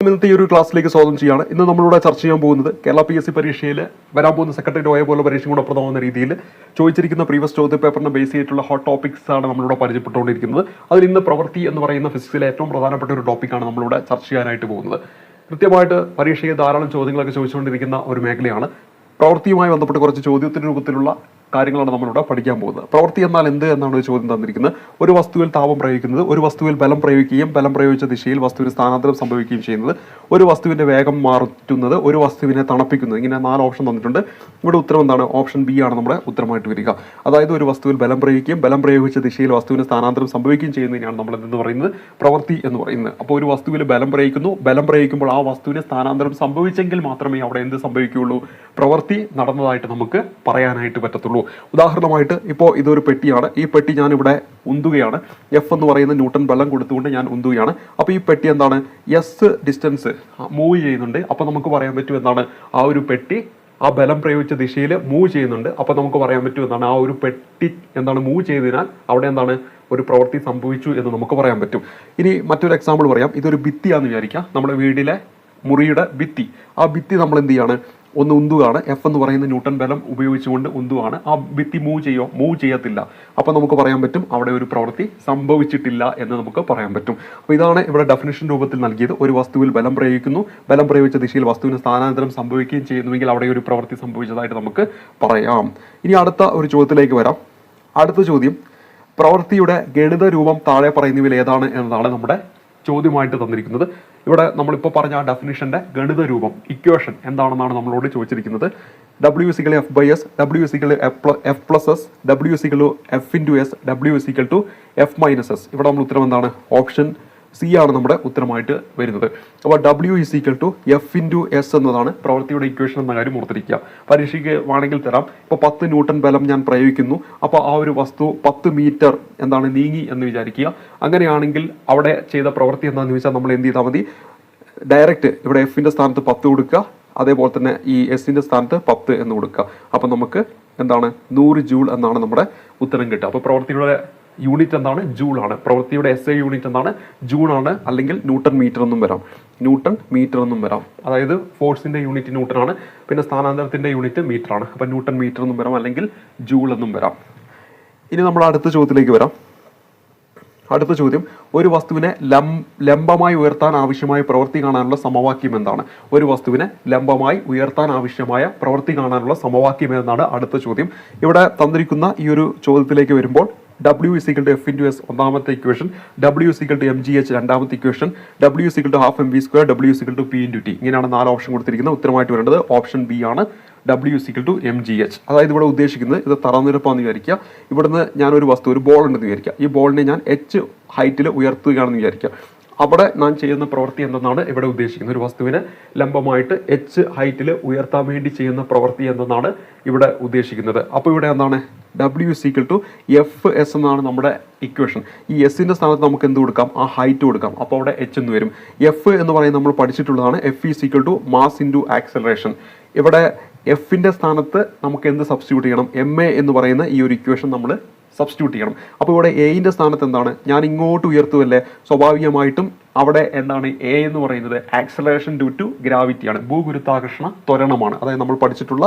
ഇന്നത്തെ ഈ ഒരു ക്ലാസ്സിലേക്ക് സ്വാഗതം ചെയ്യാണ്. ഇന്ന് നമ്മളിവിടെ ചർച്ച ചെയ്യാൻ പോകുന്നത് കേരള പി എസ് സി പരീക്ഷയിൽ വരാൻ പോകുന്ന സെക്രട്ടറി ഓയ പോലെ പരീക്ഷ കൂടെ പ്രധാനമെന്ന രീതിയിൽ ചോദിച്ചിരിക്കുന്ന പ്രീവിയസ് ചോദ്യ പേപ്പറിനെ ബേസ് ചെയ്തിട്ടുള്ള ഹോട്ട് ടോപ്പിക്സ് ആണ് നമ്മളിവിടെ പരിചയപ്പെട്ടുകൊണ്ടിരിക്കുന്നത്. അതിൽ ഇന്ന് പ്രവൃത്തി എന്ന് പറയുന്ന ഫിസിക്സിലെ ഏറ്റവും പ്രധാനപ്പെട്ട ഒരു ടോപ്പിക്കാണ് നമ്മളിവിടെ ചർച്ച ചെയ്യാനായിട്ട് പോകുന്നത്. കൃത്യമായിട്ട് പരീക്ഷയിൽ ധാരാളം ചോദ്യങ്ങളൊക്കെ ചോദിച്ചുകൊണ്ടിരിക്കുന്ന ഒരു മേഖലയാണ്. പ്രവൃത്തിയുമായി ബന്ധപ്പെട്ട് കുറച്ച് ചോദ്യത്തിന് രൂപത്തിലുള്ള കാര്യങ്ങളാണ് നമ്മളിവിടെ പഠിക്കാൻ പോകുന്നത്. പ്രവൃത്തി എന്നാൽ എന്ത് എന്നാണ് ഒരു ചോദ്യം തന്നിരിക്കുന്നത്. ഒരു വസ്തുവിൽ താപം പ്രയോഗിക്കുന്നത് ഒരു വസ്തുവിൽ ബലം പ്രയോഗിക്കുകയും ബലം പ്രയോഗിച്ച ദിശയിൽ വസ്തുവിന് സ്ഥാനാന്തരം സംഭവിക്കുകയും ചെയ്യുന്നത് ഒരു വസ്തുവിന്റെ വേഗം മാറ്റുന്നത് ഒരു വസ്തുവിനെ തണുപ്പിക്കുന്നത്. ഇങ്ങനെ നാല് ഓപ്ഷൻ തന്നിട്ടുണ്ട്. ഇവിടെ ഉത്തരം എന്താണ്? ഓപ്ഷൻ ബി ആണ് നമ്മുടെ ഉത്തരമായിട്ട് വരിക. അതായത് ഒരു വസ്തുവിൽ ബലം പ്രയോഗിക്കുകയും ബലം പ്രയോഗിച്ച ദിശയിൽ വസ്തുവിന് സ്ഥാനാന്തരം സംഭവിക്കുകയും ചെയ്യുന്നതിനാണ് നമ്മൾ എന്തെന്ന് പറയുന്നത്? പ്രവൃത്തി എന്ന് പറയുന്നത്. അപ്പോൾ ഒരു വസ്തുവിൽ ബലം പ്രയോഗിക്കുന്നു. ബലം പ്രയോഗിക്കുമ്പോൾ ആ വസ്തുവിന് സ്ഥാനാന്തരം സംഭവിച്ചെങ്കിൽ മാത്രമേ അവിടെ എന്ത് സംഭവിക്കുകയുള്ളൂ? പ്രവൃത്തി നടന്നതായിട്ട് നമുക്ക് പറയാനായിട്ട് പറ്റത്തുള്ളൂ. ഉദാഹരണമായിട്ട് ഇപ്പോൾ ഇതൊരു പെട്ടിയാണ്. ഈ പെട്ടി ഞാൻ ഇവിടെ ഉന്തുകയാണ്. എഫ് എന്ന് പറയുന്ന ന്യൂട്ടൺ ബലം കൊടുത്തുകൊണ്ട് ഞാൻ ഉന്തുകയാണ്. അപ്പോൾ ഈ പെട്ടി എന്താണ്? എസ് ഡിസ്റ്റൻസ് മൂവ് ചെയ്യുന്നുണ്ട്. അപ്പോൾ നമുക്ക് പറയാൻ പറ്റും എന്താണ്? ആ ഒരു പെട്ടി ആ ബലം പ്രയോഗിച്ച ദിശയിൽ മൂവ് ചെയ്യുന്നുണ്ട്. അപ്പോൾ നമുക്ക് പറയാൻ പറ്റും എന്താണ്? ആ ഒരു പെട്ടി എന്താണ് മൂവ് ചെയ്തതിനാൽ അവിടെ എന്താണ്? ഒരു പ്രവൃത്തി സംഭവിച്ചു എന്ന് നമുക്ക് പറയാൻ പറ്റും. ഇനി മറ്റൊരു എക്സാമ്പിൾ പറയാം. ഇതൊരു ഭിത്തിയാന്ന് വിചാരിക്കാം. നമ്മുടെ വീടിലെ മുറിയുടെ ഭിത്തി. ആ ഭിത്തി നമ്മൾ എന്ത് ചെയ്യാണ്? ഒന്ന് ഉന്തുകയാണ് എഫ് എന്ന് പറയുന്ന ന്യൂട്ടൺ ബലം ഉപയോഗിച്ചുകൊണ്ട് ഉന്തുവാണ്. ആ ഭിത്തി മൂവ് ചെയ്യോ? മൂവ് ചെയ്യത്തില്ല. അപ്പോൾ നമുക്ക് പറയാൻ പറ്റും അവിടെ ഒരു പ്രവൃത്തി സംഭവിച്ചിട്ടില്ല എന്ന് നമുക്ക് പറയാൻ പറ്റും. അപ്പോൾ ഇതാണ് ഇവിടെ ഡെഫിനിഷൻ രൂപത്തിൽ നൽകിയത്. ഒരു വസ്തുവിൽ ബലം പ്രയോഗിക്കുന്നു. ബലം പ്രയോഗിച്ച ദിശയിൽ വസ്തുവിന് സ്ഥാനാന്തരം സംഭവിക്കുകയും ചെയ്യുന്നുവെങ്കിൽ അവിടെ ഒരു പ്രവൃത്തി സംഭവിച്ചതായിട്ട് നമുക്ക് പറയാം. ഇനി അടുത്ത ഒരു ചോദ്യത്തിലേക്ക് വരാം. അടുത്ത ചോദ്യം. പ്രവൃത്തിയുടെ ഗണിത രൂപം താഴെ പറയുന്നവയിൽ ഏതാണ് എന്നതാണ് നമ്മുടെ ചോദ്യമായിട്ട് തന്നിരിക്കുന്നത്. ഇവിടെ നമ്മളിപ്പോൾ പറഞ്ഞ ആ ഡെഫിനിഷന്റെ ഗണിത രൂപം ഇക്വേഷൻ എന്താണെന്നാണ് നമ്മളോട് ചോദിച്ചിരിക്കുന്നത്. W is equal F by S W is equal F plus S W is equal F into S W is equal to F minus S ഇവിടെ നമ്മൾ ഉത്തരം എന്താണ്? ഓപ്ഷൻ സി ആണ് നമ്മുടെ ഉത്തരമായിട്ട് വരുന്നത്. അപ്പോൾ W is equal to F into S എന്നതാണ് പ്രവൃത്തിയുടെ ഇക്വേഷൻ എന്ന കാര്യം ഓർത്തിരിക്കുക. പരീക്ഷയ്ക്ക് വേണമെങ്കിൽ തരാം. ഇപ്പോൾ പത്ത് ന്യൂട്ടൺ ബലം ഞാൻ പ്രയോഗിക്കുന്നു. അപ്പോൾ ആ ഒരു വസ്തു പത്ത് മീറ്റർ എന്താണ് നീങ്ങി എന്ന് വിചാരിക്കുക. അങ്ങനെയാണെങ്കിൽ അവിടെ ചെയ്ത പ്രവൃത്തി എന്താണെന്ന് ചോദിച്ചാൽ നമ്മൾ എന്ത് ചെയ്താൽ മതി? ഡയറക്റ്റ് ഇവിടെ എഫിന്റെ സ്ഥാനത്ത് പത്ത് കൊടുക്കുക. അതേപോലെ തന്നെ ഈ എസിന്റെ സ്ഥാനത്ത് പത്ത് എന്ന് കൊടുക്കുക. അപ്പം നമുക്ക് എന്താണ്? നൂറ് ജൂൾ എന്നാണ് നമ്മുടെ ഉത്തരം കിട്ടുക. അപ്പോൾ പ്രവൃത്തിയുടെ യൂണിറ്റ് എന്താണ്? ജൂൾ ആണ്. പ്രവൃത്തിയുടെ എസ് ഐ യൂണിറ്റ് എന്താണ്? ജൂൾ ആണ്. അല്ലെങ്കിൽ ന്യൂട്ടൺ മീറ്റർ എന്നും വരാം. ന്യൂട്ടൺ മീറ്റർ എന്നും വരാം. അതായത് ഫോഴ്സിന്റെ യൂണിറ്റ് ന്യൂട്ടൺ ആണ്. പിന്നെ സ്ഥാനാന്തരത്തിന്റെ യൂണിറ്റ് മീറ്റർ ആണ്. അപ്പോൾ ന്യൂട്ടൺ മീറ്റർ എന്നും വരാം. അല്ലെങ്കിൽ ജൂൾ എന്നും വരാം. ഇനി നമ്മൾ അടുത്ത ചോദ്യത്തിലേക്ക് വരാം. അടുത്ത ചോദ്യം. ഒരു വസ്തുവിനെ ലം ലംബമായി ഉയർത്താൻ ആവശ്യമായ പ്രവൃത്തി കാണാനുള്ള സമവാക്യം എന്താണ്? ഒരു വസ്തുവിനെ ലംബമായി ഉയർത്താൻ ആവശ്യമായ പ്രവൃത്തി കാണാനുള്ള സമവാക്യം എന്നാണ് അടുത്ത ചോദ്യം. ഇവിടെ തന്നിരിക്കുന്ന ഈ ഒരു ചോദ്യത്തിലേക്ക് വരുമ്പോൾ W is equal to F into S ഒന്നാമത്തെ equation W is equal to M G H രണ്ടാമത്തെ equation W is equal to half M B square W is equal to P into T ഇങ്ങനെയാണ് നാല് option കൊടുത്തിരിക്കുന്നത്. ഉത്തരമായിട്ട് വരേണ്ടത് option B ആണ്. W is equal to M G H അതായത് ഇവിടെ ഉദ്ദേശിക്കുന്നത് ഇത് തറനിരപ്പാന്ന് വിചാരിക്കുക. ഇവിടുന്ന് ഞാനൊരു വസ്തു ഒരു ബോൾ ഉണ്ടെന്ന് വിചാരിക്കുക. ഈ ബോളിനെ ഞാൻ എച്ച് ഹൈറ്റിൽ ഉയർത്തുകയാണെന്ന് വിചാരിക്കുക. അവിടെ നാം ചെയ്യുന്ന പ്രവൃത്തി എന്തെന്നാണ് ഇവിടെ ഉദ്ദേശിക്കുന്നത്? ഒരു വസ്തുവിനെ ലംബമായിട്ട് എച്ച് ഹൈറ്റിൽ ഉയർത്താൻ വേണ്ടി ചെയ്യുന്ന പ്രവൃത്തി എന്തെന്നാണ് ഇവിടെ ഉദ്ദേശിക്കുന്നത്. അപ്പോൾ ഇവിടെ എന്താണ്? W is equal to F S എന്നാണ് നമ്മുടെ ഇക്വേഷൻ ഈ എസിന്റെ സ്ഥാനത്ത് നമുക്ക് എന്ത് കൊടുക്കാം? ആ ഹൈറ്റ് കൊടുക്കാം. അപ്പോൾ അവിടെ എച്ച് എന്ന് വരും. എഫ് എന്ന് പറയുന്നത് നമ്മൾ പഠിച്ചിട്ടുള്ളതാണ്. F is equal to mass into acceleration ഇവിടെ എഫിന്റെ സ്ഥാനത്ത് നമുക്ക് എന്ത് സബ്സ്റ്റിറ്റ്യൂട്ട് ചെയ്യണം? എം എ എന്ന് പറയുന്ന ഈ ഒരു ഇക്വേഷൻ നമ്മൾ സബ്സ്റ്റിറ്റ്യൂട്ട് ചെയ്യണം. അപ്പോൾ ഇവിടെ എയിന്റെ സ്ഥാനത്ത് എന്താണ്? ഞാൻ ഇങ്ങോട്ട് ഉയർത്തുമല്ലേ സ്വാഭാവികമായിട്ടും അവിടെ എന്താണ് എ എന്ന് പറയുന്നത്? ആക്സലേഷൻ ഡ്യൂ ടു ഗ്രാവിറ്റിയാണ് ഭൂഗുരുത്താകർഷണ ത്വരണമാണ്. അതായത് നമ്മൾ പഠിച്ചിട്ടുള്ള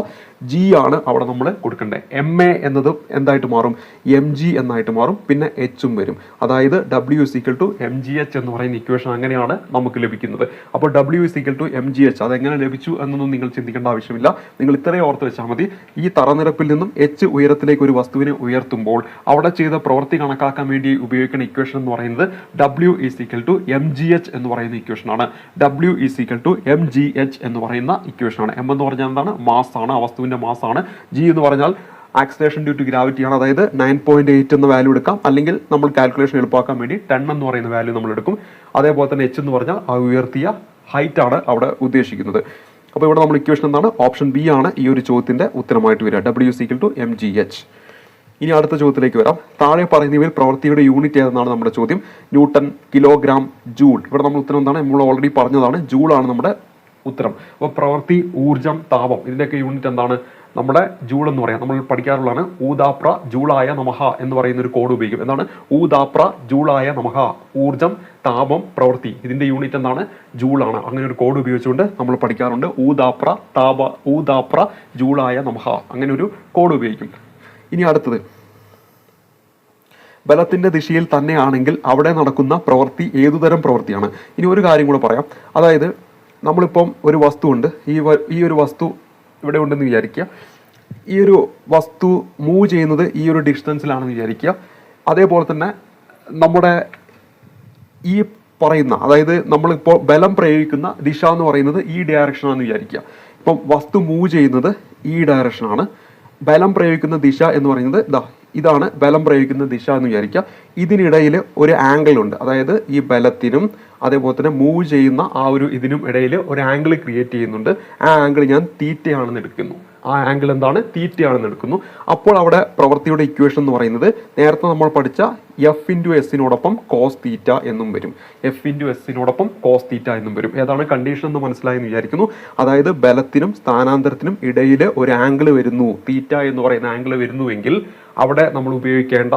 ജി ആണ് അവിടെ നമ്മൾ കൊടുക്കേണ്ടത്. എം എ എന്നത് എന്തായിട്ട് മാറും? എം ജി എന്നായിട്ട് മാറും. പിന്നെ എച്ചും വരും. അതായത് W equal to M G H എന്ന് പറയുന്ന ഇക്വേഷൻ അങ്ങനെയാണ് നമുക്ക് ലഭിക്കുന്നത്. അപ്പോൾ W equal to M G H അതെങ്ങനെ ലഭിച്ചു എന്നൊന്നും നിങ്ങൾ ചിന്തിക്കേണ്ട ആവശ്യമില്ല. നിങ്ങൾ ഇത്രയും ഓർത്ത് വെച്ചാൽ മതി. ഈ തറനിരപ്പിൽ നിന്നും എച്ച് ഉയരത്തിലേക്ക് ഒരു വസ്തുവിനെ ഉയർത്തുമ്പോൾ അവിടെ ചെയ്ത പ്രവൃത്തി കണക്കാക്കാൻ വേണ്ടി ഉപയോഗിക്കുന്ന ഇക്വേഷൻ എന്ന് പറയുന്നത് W is equal to M G H എന്ന് പറയുന്ന ഇക്വേഷനാണ് W is equal to M G H എന്ന് പറയുന്ന ഇക്വേഷനാണ് എം എന്ന് പറഞ്ഞാൽ എന്താണ്? മാസ് ആണ്. ആ വസ്തുവിന്റെ മാസ് ആണ്. ജി എന്ന് പറഞ്ഞാൽ ആക്സിലേഷൻ ഡ്യൂ ടു ഗ്രാവിറ്റി ആണ്. അതായത് നയൻ പോയിന്റ് എയ്റ്റ് എന്ന വാല്യൂ എടുക്കാം. അല്ലെങ്കിൽ നമ്മൾ കാൽക്കുലേഷൻ എളുപ്പമാക്കാൻ വേണ്ടി ടെൻ എന്ന് പറയുന്ന വാല്യൂ നമ്മൾ എടുക്കും. അതേപോലെ തന്നെ എച്ച് എന്ന് പറഞ്ഞാൽ ആ ഉയർത്തിയ ഹൈറ്റ് ആണ് അവിടെ ഉദ്ദേശിക്കുന്നത്. അപ്പോൾ ഇവിടെ നമ്മൾ ഇക്വേഷൻ എന്താണ്? ഓപ്ഷൻ ബി ആണ് ഈ ഒരു ചോദ്യത്തിന്റെ ഉത്തരമായിട്ട് വരിക. W equal to M G H ഇനി അടുത്ത ചോദ്യത്തിലേക്ക് വരാം. താഴെ പറയുന്നവയിൽ പ്രവൃത്തിയുടെ യൂണിറ്റ് ഏതെന്നാണ് നമ്മുടെ ചോദ്യം. Newton kilogram joule. ഇവിടെ നമ്മൾ ഉത്തരം എന്താണ്? നമ്മൾ ഓൾറെഡി പറഞ്ഞതാണ്. ജൂൾ ആണ് നമ്മുടെ ഉത്തരം. അപ്പോൾ പ്രവൃത്തി ഊർജം താപം ഇതിന്റെയൊക്കെ യൂണിറ്റ് എന്താണ്? നമ്മുടെ ജൂൾ എന്ന് പറയാം. നമ്മൾ പഠിക്കാറുള്ളതാണ് ഊദാപ്ര ജൂളായ നമഹ എന്ന് പറയുന്ന ഒരു കോഡ് ഉപയോഗിക്കും. എന്താണ്? ഊദാപ്ര ജൂളായ നമഹ. ഊർജം താപം പ്രവൃത്തി ഇതിന്റെ യൂണിറ്റ് എന്താണ്? ജൂൾ ആണ്. അങ്ങനെ ഒരു കോഡ് ഉപയോഗിച്ചുകൊണ്ട് നമ്മൾ പഠിക്കാറുണ്ട്. ഊദാപ്ര താപ ഊദാപ്ര ജൂളായ നമഹ. അങ്ങനെ ഒരു കോഡ് ഉപയോഗിക്കും. ഇനി അടുത്തത്. ബലത്തിന്റെ ദിശയിൽ തന്നെയാണെങ്കിൽ അവിടെ നടക്കുന്ന പ്രവൃത്തി ഏതുതരം പ്രവൃത്തിയാണ്? ഇനി ഒരു കാര്യം കൂടെ പറയാം. അതായത് നമ്മളിപ്പം ഒരു വസ്തു ഉണ്ട്. ഈ ഈ ഒരു വസ്തു ഇവിടെ ഉണ്ടെന്ന് വിചാരിക്കുക. ഈ ഒരു വസ്തു മൂവ് ചെയ്യുന്നത് ഈ ഒരു ഡിസ്റ്റൻസിലാണെന്ന് വിചാരിക്കുക. അതേപോലെ തന്നെ നമ്മുടെ ഈ പറയുന്ന അതായത് നമ്മളിപ്പോൾ ബലം പ്രയോഗിക്കുന്ന ദിശ എന്ന് പറയുന്നത് ഈ ഡയറക്ഷനാണെന്ന് വിചാരിക്കുക. ഇപ്പം വസ്തു മൂവ് ചെയ്യുന്നത് ഈ ഡയറക്ഷനാണ് ബലം പ്രയോഗിക്കുന്ന ദിശ എന്ന് പറയുന്നത് ഇതാ ഇതാണ് ബലം പ്രയോഗിക്കുന്ന ദിശ എന്ന് വിചാരിക്കുക. ഇതിനിടയിൽ ഒരു ആംഗിൾ ഉണ്ട്. അതായത് ഈ ബലത്തിനും അതേപോലെ തന്നെ മൂവ് ചെയ്യുന്ന ആ ഒരു ഇതിനും ഇടയിൽ ഒരു ആംഗിൾ ക്രിയേറ്റ് ചെയ്യുന്നുണ്ട്. ആ ആംഗിൾ ഞാൻ തീറ്റയാണെന്ന് എടുക്കുന്നു. ആ ആംഗിൾ എന്താണ്? തീറ്റയാണെന്ന് എടുക്കുന്നു. അപ്പോൾ അവിടെ പ്രവൃത്തിയുടെ ഇക്വേഷൻ എന്ന് പറയുന്നത് നേരത്തെ നമ്മൾ പഠിച്ച എഫ് ഇന്റു എസിനോടൊപ്പം കോസ് തീറ്റ എന്നും വരും. എഫ് ഇന്റു എസിനോടൊപ്പം കോസ് തീറ്റ എന്നും വരും. ഏതാണ് കണ്ടീഷൻ എന്ന് മനസ്സിലായെന്ന് വിചാരിക്കുന്നു? അതായത് ബലത്തിനും സ്ഥാനാന്തരത്തിനും ഇടയിൽ ഒരു ആംഗിൾ വരുന്നു. തീറ്റ എന്ന് പറയുന്ന ആംഗിൾ വരുന്നുവെങ്കിൽ അവിടെ നമ്മൾ ഉപയോഗിക്കേണ്ട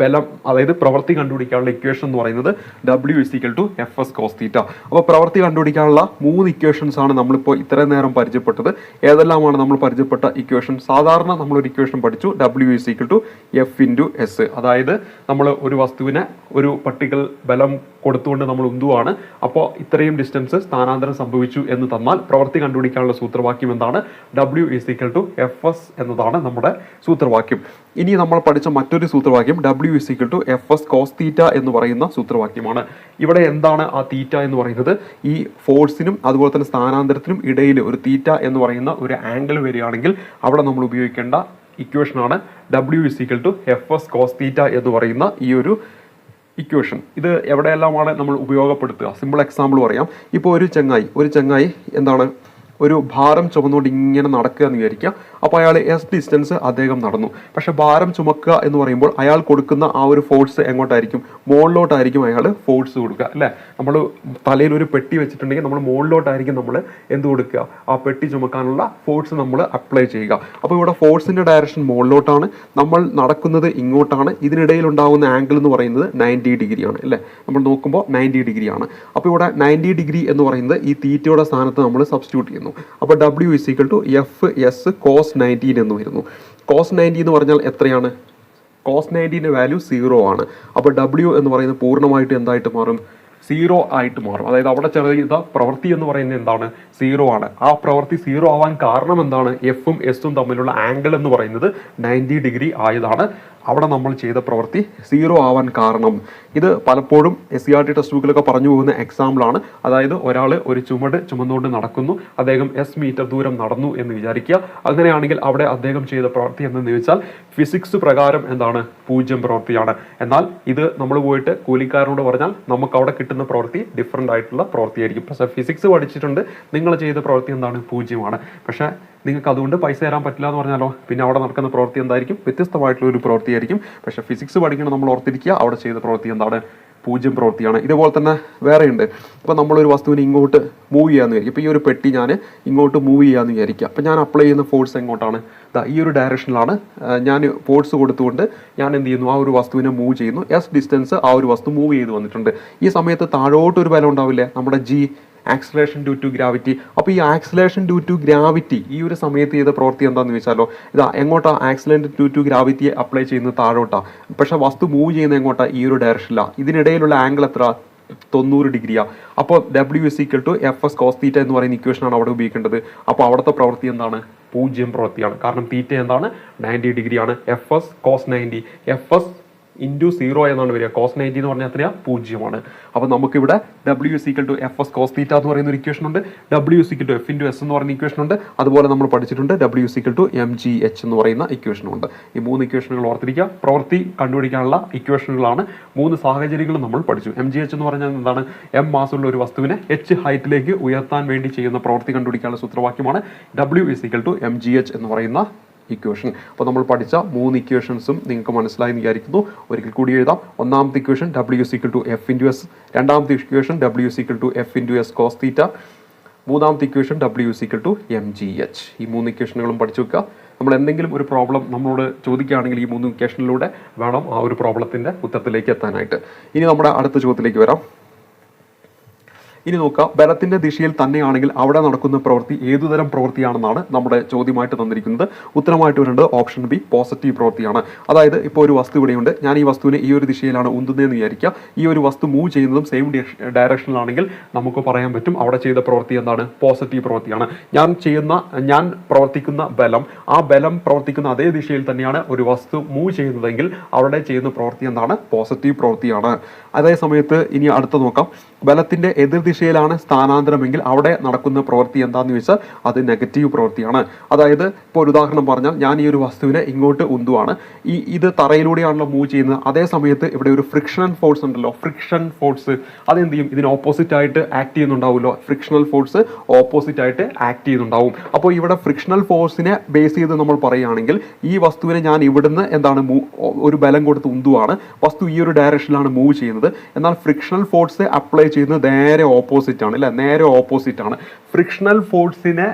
ബലം അതായത് പ്രവൃത്തി കണ്ടുപിടിക്കാനുള്ള ഇക്വേഷൻ എന്ന് പറയുന്നത് W is equal to F S cos theta അപ്പോൾ പ്രവൃത്തി കണ്ടുപിടിക്കാനുള്ള മൂന്ന് ഇക്വേഷൻസ് ആണ് നമ്മളിപ്പോൾ ഇത്രയും നേരം പരിചയപ്പെട്ടത്. ഏതെല്ലാമാണ് നമ്മൾ പരിചയപ്പെട്ട ഇക്വേഷൻ സാധാരണ നമ്മളൊരു ഇക്വേഷൻ പഠിച്ചു W is equal to F into S അതായത് നമ്മൾ ഒരു വസ്തുവിനെ ഒരു പട്ടികൾ ബലം കൊടുത്തുകൊണ്ട് നമ്മൾ ഉന്തുവാണ്. അപ്പോൾ ഇത്രയും ഡിസ്റ്റൻസ് സ്ഥാനാന്തരം സംഭവിച്ചു എന്ന് തന്നാൽ പ്രവൃത്തി കണ്ടുപിടിക്കാനുള്ള സൂത്രവാക്യം എന്താണ്? W is equal to F S എന്നതാണ് നമ്മുടെ സൂത്രവാക്യം. ഇനി നമ്മൾ പഠിച്ച മറ്റൊരു സൂത്രവാക്യം W is equal to F S cos theta എന്ന് പറയുന്ന സൂത്രവാക്യമാണ്. ഇവിടെ എന്താണ് ആ തീറ്റ എന്ന് പറയുന്നത്? ഈ ഫോഴ്സിനും അതുപോലെ തന്നെ സ്ഥാനാന്തരത്തിനും ഇടയിൽ ഒരു തീറ്റ എന്ന് പറയുന്ന ഒരു ആംഗിൾ വരികയാണെങ്കിൽ അവിടെ നമ്മൾ ഉപയോഗിക്കേണ്ട ഇക്വേഷനാണ് W is equal to F S cos theta എന്ന് പറയുന്ന ഈ ഒരു ഇക്വേഷൻ ഇത് എവിടെയെല്ലാമാണ് നമ്മൾ ഉപയോഗപ്പെടുത്തുക? സിമ്പിൾ എക്സാമ്പിൾ പറയാം. ഇപ്പോൾ ഒരു ചങ്ങായി ഒരു ചങ്ങായി എന്താണ് ഒരു ഭാരം ചുമന്നുകൊണ്ട് ഇങ്ങനെ നടക്കുക എന്ന് വിചാരിക്കുക. അപ്പോൾ അയാൾ എസ് ഡിസ്റ്റൻസ് അദ്ദേഹം നടന്നു. പക്ഷെ ഭാരം ചുമക്കുക എന്ന് പറയുമ്പോൾ അയാൾ കൊടുക്കുന്ന ആ ഒരു ഫോഴ്സ് എങ്ങോട്ടായിരിക്കും? മുകളിലോട്ടായിരിക്കും അയാൾ ഫോഴ്സ് കൊടുക്കുക അല്ലേ? നമ്മൾ തലയിൽ ഒരു പെട്ടി വെച്ചിട്ടുണ്ടെങ്കിൽ നമ്മൾ മുകളിലോട്ടായിരിക്കും നമ്മൾ എന്ത് കൊടുക്കുക? ആ പെട്ടി ചുമക്കാനുള്ള ഫോഴ്സ് നമ്മൾ അപ്ലൈ ചെയ്യുക. അപ്പോൾ ഇവിടെ ഫോഴ്സിന്റെ ഡയറക്ഷൻ മുകളിലോട്ടാണ് നമ്മൾ നടക്കുന്നത് ഇങ്ങോട്ടാണ്. ഇതിനിടയിൽ ഉണ്ടാകുന്ന ആംഗിൾ എന്ന് പറയുന്നത് നയന്റി ഡിഗ്രിയാണ് അല്ലേ? നമ്മൾ നോക്കുമ്പോൾ നയന്റി ഡിഗ്രിയാണ് അപ്പോൾ ഇവിടെ നയന്റി ഡിഗ്രി എന്ന് പറയുന്നത് ഈ തീറ്റയുടെ സ്ഥാനത്ത് നമ്മൾ സബ്സ്റ്റിറ്റ്യൂട്ട് ചെയ്യുന്നു. അപ്പോൾ W is equal to F S cos nineteen എന്ന് വരുന്നു. കോസ് നയന്റീൻ എന്ന് പറഞ്ഞാൽ എത്രയാണ്? കോസ് നയന്റീന്റെ വാല്യൂ സീറോ ആണ്. അപ്പോൾ ഡബ്ല്യു എന്ന് പറയുന്നത് പൂർണമായിട്ട് എന്തായിട്ട് മാറും? സീറോ ആയിട്ട് മാറും. അതായത് അവിടെ ചെറിയ പ്രവൃത്തി എന്ന് പറയുന്നത് എന്താണ്? സീറോ ആണ്. ആ പ്രവൃത്തി സീറോ ആവാൻ കാരണം എന്താണ്? എഫും എസും തമ്മിലുള്ള ആംഗിൾ എന്ന് പറയുന്നത് നയന്റി ഡിഗ്രി ആയതാണ്. അവിടെ നമ്മൾ ചെയ്ത പ്രവൃത്തി സീറോ ആവാൻ കാരണം. ഇത് പലപ്പോഴും S C R T text ബുക്കിലൊക്കെ പറഞ്ഞു പോകുന്ന എക്സാമ്പിളാണ് അതായത് ഒരാൾ ഒരു ചുമട് ചുമന്നുകൊണ്ട് നടക്കുന്നു. അദ്ദേഹം എസ് മീറ്റർ ദൂരം നടന്നു എന്ന് വിചാരിക്കുക. അങ്ങനെയാണെങ്കിൽ അവിടെ അദ്ദേഹം ചെയ്ത പ്രവൃത്തി എന്തെന്ന് ചോദിച്ചാൽ ഫിസിക്സ് പ്രകാരം എന്താണ്? പൂജ്യം പ്രവൃത്തിയാണ്. എന്നാൽ ഇത് നമ്മൾ പോയിട്ട് കൂലിക്കാരനോട് പറഞ്ഞാൽ നമുക്ക് അവിടെ കിട്ടുന്ന പ്രവൃത്തി ഡിഫറെന്റ് ആയിട്ടുള്ള പ്രവൃത്തിയായിരിക്കും. പക്ഷേ ഫിസിക്സ് പഠിച്ചിട്ടുണ്ട്. നിങ്ങൾ ചെയ്ത പ്രവൃത്തി എന്താണ്? പൂജ്യമാണ്. പക്ഷേ നിങ്ങൾക്ക് അതുകൊണ്ട് പൈസ തരാൻ പറ്റില്ല എന്ന് പറഞ്ഞാലോ? പിന്നെ അവിടെ നടക്കുന്ന പ്രവൃത്തി എന്തായിരിക്കും? വ്യത്യസ്തമായിട്ടുള്ള ഒരു പ്രവൃത്തിയായിരിക്കും പക്ഷേ ഫിസിക്സ് പഠിക്കണം നമ്മൾ ഓർത്തിരിക്കുക. അവിടെ ചെയ്ത പ്രവൃത്തി എന്താണ് പൂജ്യം പ്രവൃത്തിയാണ്. ഇതുപോലെ തന്നെ വേറെ ഉണ്ട് അപ്പോൾ നമ്മളൊരു വസ്തുവിനെ ഇങ്ങോട്ട് മൂവ് ചെയ്യാമെന്ന് വിചാരിക്കും. ഇപ്പോൾ ഈ ഒരു പെട്ടി ഞാൻ ഇങ്ങോട്ട് മൂവ് ചെയ്യാമെന്ന് വിചാരിക്കുക. അപ്പോൾ ഞാൻ അപ്ലൈ ചെയ്യുന്ന ഫോഴ്സ് എങ്ങോട്ടാണ്? ഈ ഒരു ഡയറക്ഷനിലാണ് ഞാൻ ഫോഴ്സ് കൊടുത്തുകൊണ്ട് ഞാൻ എന്ത് ചെയ്യുന്നു? ആ ഒരു വസ്തുവിനെ മൂവ് ചെയ്യുന്നു. എസ് ഡിസ്റ്റൻസ് ആ ഒരു വസ്തു മൂവ് ചെയ്ത് വന്നിട്ടുണ്ട്. ഈ സമയത്ത് താഴോട്ട് ഒരു ബലം ഉണ്ടാവില്ലേ? നമ്മുടെ G acceleration due to gravity അപ്പോൾ ഈ ആക്സിലേഷൻ ഡ്യൂ ടു ഗ്രാവിറ്റി ഈ ഒരു സമയത്ത് ചെയ്ത പ്രവൃത്തി എന്താണെന്ന് വെച്ചാലോ ഇതാ എങ്ങോട്ടാ acceleration due to gravity apply ചെയ്യുന്നത് താഴോട്ടാ. പക്ഷേ വസ്തു മൂവ് ചെയ്യുന്നത് എങ്ങോട്ടാ? ഈ ഒരു ഡയറക്ഷനിലാണ് ഇതിനിടയിലുള്ള ആംഗിൾ എത്ര തൊണ്ണൂറ് ഡിഗ്രിയാണ് അപ്പോൾ W is equal to F S cos theta എന്ന് പറയുന്ന ഇക്വേഷനാണ് അവിടെ ഉപയോഗിക്കേണ്ടത്. അപ്പോൾ അവിടുത്തെ പ്രവൃത്തി എന്താണ്? പൂജ്യം പ്രവൃത്തിയാണ്. കാരണം തീറ്റ എന്താണ്? നയന്റി ഡിഗ്രിയാണ്. F S cos ninety F S into zero എന്നാണ് വരിക. കോസ് നയന്റി എന്ന് പറഞ്ഞാൽ എത്രയാ? പൂജ്യമാണ്. അപ്പോൾ നമുക്കിവിടെ W is equal to F S cos theta എന്ന് പറയുന്ന ഒരു ഇക്വേഷൻ ഉണ്ട്. W equal to F into S എന്ന് പറയുന്ന ഇക്വേഷൻ ഉണ്ട്. അതുപോലെ നമ്മൾ പഠിച്ചിട്ടുണ്ട് W equal to M G H എന്ന് പറയുന്ന ഇക്വേഷനും ഉണ്ട്. ഈ മൂന്ന് ഇക്വേഷനുകൾ ഓർത്തിരിക്കുക. പ്രവൃത്തി കണ്ടുപിടിക്കാനുള്ള ഇക്വേഷനുകളാണ് മൂന്ന് സാഹചര്യങ്ങളും നമ്മൾ പഠിച്ചു. എം ജി എച്ച് എന്ന് പറഞ്ഞാൽ എന്താണ്? എം മാസമുള്ള ഒരു വസ്തുവിനെ എച്ച് ഹൈറ്റിലേക്ക് ഉയർത്താൻ വേണ്ടി ചെയ്യുന്ന പ്രവൃത്തി കണ്ടുപിടിക്കാനുള്ള സൂത്രവാക്യമാണ് W is equal to M G H എന്ന് പറയുന്ന ഇക്വേഷൻ അപ്പോൾ നമ്മൾ പഠിച്ച മൂന്ന് ഇക്വേഷൻസും നിങ്ങൾക്ക് മനസ്സിലായി വിചാരിക്കുന്നു. ഒരിക്കൽ കൂടി എഴുതാം. ഒന്നാമത്തെ equation W is equal to F into S രണ്ടാമത്തെ equation W is equal to F into S cos theta മൂന്നാമത്തെ equation W is equal to M G H ഈ മൂന്ന് ഇക്വേഷനുകളും പഠിച്ചു വെക്കുക. നമ്മൾ എന്തെങ്കിലും ഒരു പ്രോബ്ലം നമ്മളോട് ചോദിക്കുകയാണെങ്കിൽ ഈ മൂന്ന് ഇക്വേഷനിലൂടെ വേണം ആ ഒരു പ്രോബ്ലത്തിന്റെ ഉത്തരത്തിലേക്ക് എത്താനായിട്ട്. ഇനി നമ്മുടെ അടുത്ത ചോദ്യത്തിലേക്ക് വരാം. ഇനി നോക്കാം. ബലത്തിന്റെ ദിശയിൽ തന്നെയാണെങ്കിൽ അവിടെ നടക്കുന്ന പ്രവൃത്തി ഏതുതരം പ്രവൃത്തിയാണെന്നാണ് നമ്മുടെ ചോദ്യമായിട്ട് തന്നിരിക്കുന്നത്. ഉത്തരമായിട്ട് വരുന്നത് ഓപ്ഷൻ ബി പോസിറ്റീവ് പ്രവൃത്തിയാണ്. അതായത് ഇപ്പോൾ ഒരു വസ്തു ഇവിടെയുണ്ട്. ഞാൻ ഈ വസ്തുവിനെ ഈ ഒരു ദിശയിലാണ് ഉന്തുന്നതെന്ന് വിചാരിക്കുക. ഈ ഒരു വസ്തു മൂവ് ചെയ്യുന്നതും സെയിം ഡയറക്ഷനിലാണെങ്കിൽ നമുക്ക് പറയാൻ പറ്റും അവിടെ ചെയ്ത പ്രവൃത്തി എന്താണ്? പോസിറ്റീവ് പ്രവൃത്തിയാണ്. ഞാൻ ചെയ്യുന്ന ഞാൻ പ്രവർത്തിക്കുന്ന ബലം ആ ബലം പ്രവർത്തിക്കുന്ന അതേ ദിശയിൽ തന്നെയാണ് ഒരു വസ്തു മൂവ് ചെയ്യുന്നതെങ്കിൽ അവിടെ ചെയ്യുന്ന പ്രവൃത്തി എന്താണ്? പോസിറ്റീവ് പ്രവൃത്തിയാണ്. അതേ സമയത്ത് ഇനി അടുത്ത നോക്കാം. ബലത്തിന്റെ എതിർദിശയിലാണ് സ്ഥാനാന്തരമെങ്കിൽ അവിടെ നടക്കുന്ന പ്രവൃത്തി എന്താണെന്ന് ചോദിച്ചാൽ അത് നെഗറ്റീവ് പ്രവൃത്തിയാണ്. അതായത് ഇപ്പോൾ ഒരു ഉദാഹരണം പറഞ്ഞാൽ ഞാൻ ഈ ഒരു വസ്തുവിനെ ഇങ്ങോട്ട് ഉന്തുവാണ്. ഈ ഇത് തറയിലൂടെയാണല്ലോ മൂവ് ചെയ്യുന്നത്. അതേ സമയത്ത് ഇവിടെ ഒരു ഫ്രിക്ഷണൽ ഫോഴ്സ് ഉണ്ടല്ലോ. ഫ്രിക്ഷൻ ഫോഴ്സ് അതെന്ത് ചെയ്യും? ഇതിന് ഓപ്പോസിറ്റ് ആയിട്ട് ആക്ട് ചെയ്യുന്നുണ്ടാവുമല്ലോ. ഫ്രിക്ഷണൽ ഫോഴ്സ് ഓപ്പോസിറ്റ് ആയിട്ട് ആക്ട് ചെയ്യുന്നുണ്ടാവും. അപ്പോൾ ഇവിടെ ഫ്രിക്ഷണൽ ഫോഴ്സിനെ ബേസ് ചെയ്ത് നമ്മൾ പറയുകയാണെങ്കിൽ ഈ വസ്തുവിനെ ഞാൻ ഇവിടുന്ന് എന്താണ് ഒരു ബലം കൊടുത്ത് ഉന്തുവാണ്. വസ്തു ഈ ഒരു ഡയറക്ഷനിലാണ് മൂവ് ചെയ്യുന്നത്. എന്നാൽ ഫ്രിക്ഷണൽ ഫോഴ്സ് അപ്ലൈ ചെയ്യുന്നത് നേരെ ആണ് അല്ലെ? നേരെ ഓപ്പോസിറ്റ് ആണ്. ഫ്രിക്ഷണൽ ഫോഴ്സിനെ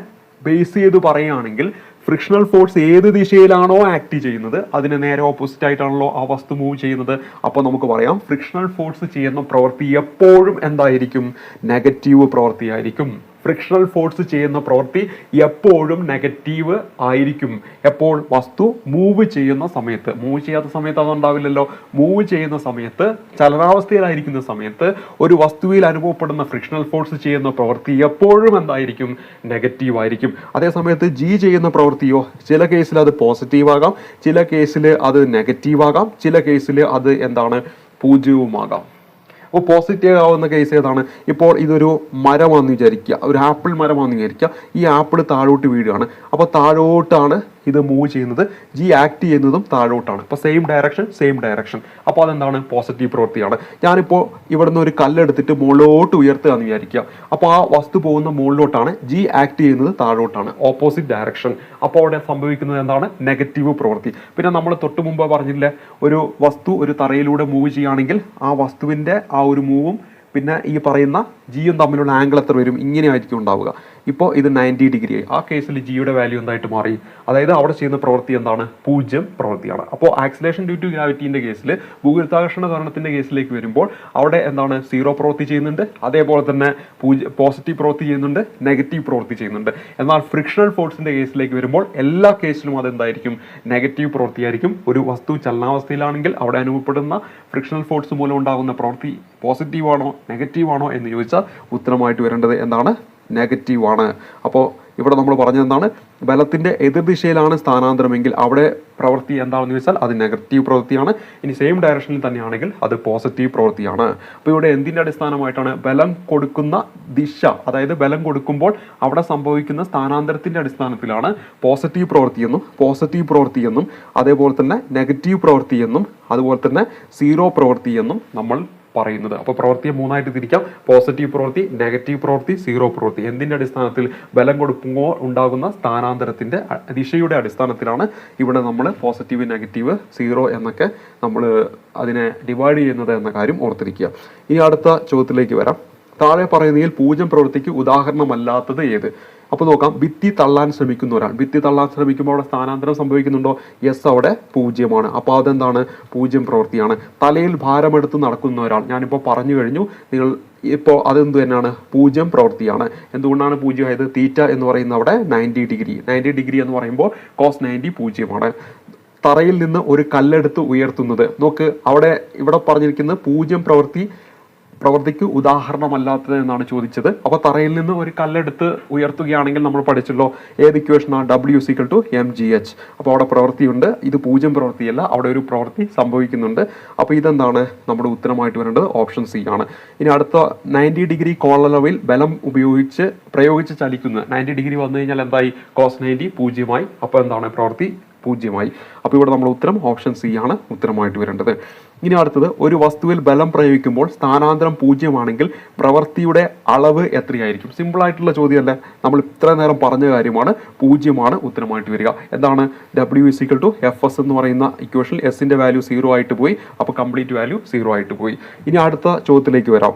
ബേസ് ചെയ്ത് പറയുകയാണെങ്കിൽ ഫ്രിക്ഷണൽ ഫോഴ്സ് ഏത് ദിശയിലാണോ ആക്ട് ചെയ്യുന്നത് അതിന് നേരെ ഓപ്പോസിറ്റ് ആയിട്ടാണല്ലോ ആ വസ്തു മൂവ് ചെയ്യുന്നത്. അപ്പോൾ നമുക്ക് പറയാം ഫ്രിക്ഷണൽ ഫോഴ്സ് ചെയ്യുന്ന പ്രവൃത്തി എപ്പോഴും എന്തായിരിക്കും? നെഗറ്റീവ് പ്രവൃത്തിയായിരിക്കും ഫ്രിക്ഷണൽ ഫോഴ്സ് ചെയ്യുന്ന പ്രവൃത്തി എപ്പോഴും നെഗറ്റീവ് ആയിരിക്കും. എപ്പോൾ? വസ്തു മൂവ് ചെയ്യുന്ന സമയത്ത്. മൂവ് ചെയ്യാത്ത സമയത്ത് അതുണ്ടാവില്ലല്ലോ മൂവ് ചെയ്യുന്ന സമയത്ത് ചലനാവസ്ഥയിലായിരിക്കുന്ന സമയത്ത് ഒരു വസ്തുവിൽ അനുഭവപ്പെടുന്ന ഫ്രിക്ഷണൽ ഫോഴ്സ് ചെയ്യുന്ന പ്രവൃത്തി എപ്പോഴും എന്തായിരിക്കും? നെഗറ്റീവ് ആയിരിക്കും. അതേസമയത്ത് ജി ചെയ്യുന്ന പ്രവൃത്തിയോ ചില കേസിൽ അത് പോസിറ്റീവ് ആകാം. ചില കേസിൽ അത് നെഗറ്റീവ് ആകാം. ചില കേസിൽ അത് എന്താണ്? പൂജ്യവുമാകാം. അപ്പോൾ പോസിറ്റീവ് ആവുന്ന കേസ് ഏതാണ്? ഇപ്പോൾ ഇതൊരു മരമാണെന്ന് വിചാരിക്കുക. ഒരു ആപ്പിൾ മരമാണെന്ന് വിചാരിക്കുക. ഈ ആപ്പിൾ താഴോട്ട് വീഴുകയാണ്. അപ്പോൾ താഴോട്ടാണ് ഇത് മൂവ് ചെയ്യുന്നത്. ജി ആക്ട് ചെയ്യുന്നതും താഴോട്ടാണ്. അപ്പോൾ സെയിം ഡയറക്ഷൻ സെയിം ഡയറക്ഷൻ അപ്പോൾ അതെന്താണ്? പോസിറ്റീവ് പ്രവൃത്തിയാണ്. ഞാനിപ്പോൾ ഇവിടുന്ന് ഒരു കല്ലെടുത്തിട്ട് മുകളിലോട്ട് ഉയർത്തുക എന്ന് വിചാരിക്കുക. അപ്പോൾ ആ വസ്തു പോകുന്ന മുകളിലോട്ടാണ്. ജി ആക്ട് ചെയ്യുന്നത് താഴോട്ടാണ്. ഓപ്പോസിറ്റ് ഡയറക്ഷൻ അപ്പോൾ അവിടെ സംഭവിക്കുന്നത് എന്താണ്? നെഗറ്റീവ് പ്രവൃത്തി. പിന്നെ നമ്മൾ തൊട്ട് മുമ്പ് പറഞ്ഞില്ലേ ഒരു വസ്തു ഒരു തറയിലൂടെ മൂവ് ചെയ്യുകയാണെങ്കിൽ ആ വസ്തുവിന്റെ ആ ഒരു മൂവും പിന്നെ ഈ പറയുന്ന ജിയും തമ്മിലുള്ള ആംഗിൾ എത്ര വരും? ഇങ്ങനെയായിരിക്കും ഉണ്ടാവുക. ഇപ്പോൾ ഇത് നയന്റി ഡിഗ്രി ആയി. ആ കേസിൽ ജിയുടെ വാല്യൂ എന്തായിട്ട് മാറി? അതായത് അവിടെ ചെയ്യുന്ന പ്രവൃത്തി എന്താണ്? പൂജ്യം പ്രവൃത്തിയാണ്. അപ്പോൾ ആക്സിലേഷൻ ഡ്യൂ ടു ഗ്രാവിറ്റീന്റെ കേസിൽ ഭൂഗുരുത്താകർഷണ ത്വരണത്തിന്റെ കേസിലേക്ക് വരുമ്പോൾ അവിടെ എന്താണ്? സീറോ പ്രവൃത്തി ചെയ്യുന്നുണ്ട്. അതേപോലെ തന്നെ പൂജ്യ പോസിറ്റീവ് പ്രവൃത്തി ചെയ്യുന്നുണ്ട് നെഗറ്റീവ് പ്രവൃത്തി ചെയ്യുന്നുണ്ട്. എന്നാൽ ഫ്രിക്ഷണൽ ഫോഴ്സിന്റെ കേസിലേക്ക് വരുമ്പോൾ എല്ലാ കേസിലും അതെന്തായിരിക്കും? നെഗറ്റീവ് പ്രവൃത്തിയായിരിക്കും. ഒരു വസ്തു ചലനാവസ്ഥയിലാണെങ്കിൽ അവിടെ അനുഭവപ്പെടുന്ന ഫ്രിക്ഷണൽ ഫോഴ്സ് മൂലം ഉണ്ടാകുന്ന പ്രവൃത്തി പോസിറ്റീവാണോ നെഗറ്റീവാണോ എന്ന് ചോദിച്ചാൽ ഉത്തരമായിട്ട് വരേണ്ടത് എന്താണ്? നെഗറ്റീവ് ആണ് അപ്പോൾ ഇവിടെ നമ്മൾ പറഞ്ഞതെന്താണ് ബലത്തിന്റെ എതിർദിശയിലാണ് സ്ഥാനാന്തരമെങ്കിൽ അവിടെ പ്രവൃത്തി എന്താണെന്ന് ചോദിച്ചാൽ അത് നെഗറ്റീവ് പ്രവൃത്തിയാണ്. ഇനി സെയിം ഡയറക്ഷനിൽ തന്നെയാണെങ്കിൽ അത് പോസിറ്റീവ് പ്രവൃത്തിയാണ്. അപ്പോൾ ഇവിടെ എന്തിന്റെ അടിസ്ഥാനമായിട്ടാണ്? ബലം കൊടുക്കുന്ന ദിശ അതായത് ബലം കൊടുക്കുമ്പോൾ അവിടെ സംഭവിക്കുന്ന സ്ഥാനാന്തരത്തിന്റെ അടിസ്ഥാനത്തിലാണ് പോസിറ്റീവ് പ്രവൃത്തിയെന്നും പോസിറ്റീവ് പ്രവൃത്തിയെന്നും അതേപോലെ തന്നെ നെഗറ്റീവ് പ്രവൃത്തിയെന്നും അതുപോലെ തന്നെ സീറോ പ്രവൃത്തിയെന്നും നമ്മൾ പറയുന്നത്. അപ്പോൾ പ്രവൃത്തിയെ മൂന്നായിട്ട് തിരിക്കാം. പോസിറ്റീവ് പ്രവൃത്തി നെഗറ്റീവ് പ്രവൃത്തി സീറോ പ്രവൃത്തി എന്തിന്റെ അടിസ്ഥാനത്തിൽ ബലം കൊടുക്കുമ്പോൾ ഉണ്ടാകുന്ന സ്ഥാനാന്തരത്തിന്റെ ദിശയുടെ അടിസ്ഥാനത്തിലാണ് ഇവിടെ നമ്മൾ പോസിറ്റീവ് നെഗറ്റീവ് സീറോ എന്നൊക്കെ നമ്മൾ അതിനെ ഡിവൈഡ് ചെയ്യുന്നത് എന്ന കാര്യം ഓർത്തിരിക്കുക. ഈ അടുത്ത ചോദ്യത്തിലേക്ക് വരാം. താഴെ പറയുന്നതിൽ പൂജ്യം പ്രവൃത്തിക്ക് ഉദാഹരണമല്ലാത്തത് ഏത്? അപ്പോൾ നോക്കാം ഭിത്തി തള്ളാൻ ശ്രമിക്കുന്ന ഒരാൾ. ഭിത്തി തള്ളാൻ ശ്രമിക്കുമ്പോൾ അവിടെ സ്ഥാനാന്തരം സംഭവിക്കുന്നുണ്ടോ? യെസ് അവിടെ പൂജ്യമാണ്. അപ്പോൾ അതെന്താണ്? പൂജ്യം പ്രവൃത്തിയാണ്. തലയിൽ ഭാരമെടുത്ത് നടക്കുന്ന ഒരാൾ. ഞാനിപ്പോൾ പറഞ്ഞു കഴിഞ്ഞു നിങ്ങൾ ഇപ്പോൾ അതെന്ത് തന്നെയാണ്? പൂജ്യം പ്രവൃത്തിയാണ്. എന്തുകൊണ്ടാണ് പൂജ്യമായത്? തീറ്റ എന്ന് പറയുന്ന അവിടെ നയന്റി ഡിഗ്രി. നയന്റി ഡിഗ്രി എന്ന് പറയുമ്പോൾ കോസ് നയന്റി പൂജ്യമാണ്. തറയിൽ നിന്ന് ഒരു കല്ലെടുത്ത് ഉയർത്തുന്നത്. നോക്ക് അവിടെ ഇവിടെ പറഞ്ഞിരിക്കുന്നത് പൂജ്യം പ്രവൃത്തി പ്രവൃത്തിക്ക് ഉദാഹരണമല്ലാത്തത് എന്നാണ് ചോദിച്ചത്. അപ്പോൾ തറയിൽ നിന്ന് ഒരു കല്ലെടുത്ത് ഉയർത്തുകയാണെങ്കിൽ നമ്മൾ പഠിച്ചല്ലോ ഏത് ഇക്വേഷനാണ് W equal to M G H അപ്പോൾ അവിടെ പ്രവൃത്തിയുണ്ട്. ഇത് പൂജ്യം പ്രവൃത്തിയല്ല അവിടെ ഒരു പ്രവൃത്തി സംഭവിക്കുന്നുണ്ട്. അപ്പോൾ ഇതെന്താണ് നമ്മുടെ ഉത്തരമായിട്ട് വരേണ്ടത്? ഓപ്ഷൻ സി ആണ്. ഇനി അടുത്ത നയന്റി ഡിഗ്രി കോളളവിൽ ബലം ഉപയോഗിച്ച് പ്രയോഗിച്ച് ചലിക്കുന്നത് നയന്റി ഡിഗ്രി വന്നു കഴിഞ്ഞാൽ എന്തായി? കോസ് നയന്റി പൂജ്യമായി. അപ്പോൾ എന്താണ് പ്രവൃത്തി? പൂജ്യമായി. അപ്പോൾ ഇവിടെ നമ്മുടെ ഉത്തരം ഓപ്ഷൻ സി ആണ് ഉത്തരമായിട്ട് വരേണ്ടത്. ഇനി അടുത്തത് ഒരു വസ്തുവിൽ ബലം പ്രയോഗിക്കുമ്പോൾ സ്ഥാനാന്തരം പൂജ്യമാണെങ്കിൽ പ്രവൃത്തിയുടെ അളവ് എത്രയായിരിക്കും? സിമ്പിളായിട്ടുള്ള ചോദ്യമല്ല. നമ്മൾ ഇത്ര നേരം പറഞ്ഞ കാര്യമാണ്. പൂജ്യമാണ് ഉത്തരമായിട്ട് വരിക. എന്താണ്? W is equal to F S എന്ന് പറയുന്ന ഇക്വേഷൻ എസിന്റെ വാല്യൂ സീറോ ആയിട്ട് പോയി. അപ്പോൾ കംപ്ലീറ്റ് വാല്യൂ സീറോ ആയിട്ട് പോയി. ഇനി അടുത്ത ചോദ്യത്തിലേക്ക് വരാം.